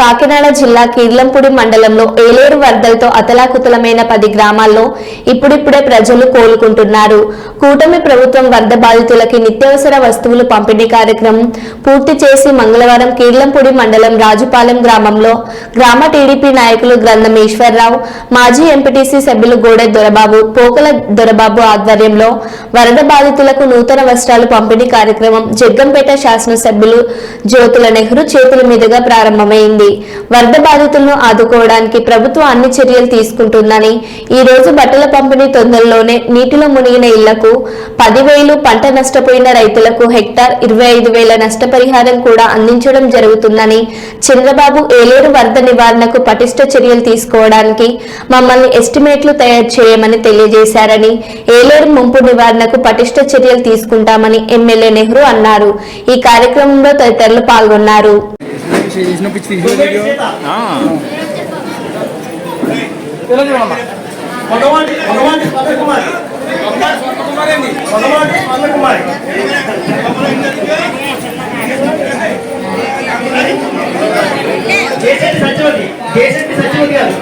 కాకినాడ జిల్లా కీర్లంపూడి మండలంలో ఏలేరు వరదలతో అతలాకుతలమైన పది గ్రామాల్లో ఇప్పుడిప్పుడే ప్రజలు కోలుకుంటున్నారు. కూటమి ప్రభుత్వం వరద బాధితులకి నిత్యావసర వస్తువులు పంపిణీ కార్యక్రమం పూర్తి చేసి మంగళవారం కీర్లంపూడి మండలం రాజుపాలెం గ్రామంలో గ్రామ టీడీపీ నాయకులు గ్రంథం ఈశ్వరరావు మాజీ ఎంపీటీసీ సభ్యులు గోడె దొరబాబు పోకల దొరబాబు ఆధ్వర్యంలో వరద బాధితులకు నూతన వస్త్రాలు పంపిణీ కార్యక్రమం జగ్గంపేట శాసనసభ్యులు జ్యోతుల నెహ్రూ చేతుల మీదుగా ప్రారంభమైంది. వరద బాధితులను ఆదుకోవడానికి ప్రభుత్వం అన్ని చర్యలు తీసుకుంటుందని ఈ రోజు బట్టల పంపిణీ తొందరలోనే నీటిలో మునిగిన ఇళ్ళకు పదివేలు పంట నష్టపోయిన రైతులకు హెక్టార్ ఇరవై ఐదు వేల నష్టపరిహారం కూడా అందించడం జరుగుతుందని చంద్రబాబు ఏలేరు వరద నివారణకు పటిష్ట చర్యలు తీసుకోవడానికి మమ్మల్ని ఎస్టిమేట్లు తయారు చేయమని తెలియజేశారని ఏలేరు ముంపు నివారణకు పటిష్ట చర్యలు తీసుకుంటామని ఎమ్మెల్యే నెహ్రూ అన్నారు. ఈ కార్యక్రమంలో తదితరులు పాల్గొన్నారు. చేసినప్పుడు తీసిన వీడియో సత్యవతి సత్యవతి గారు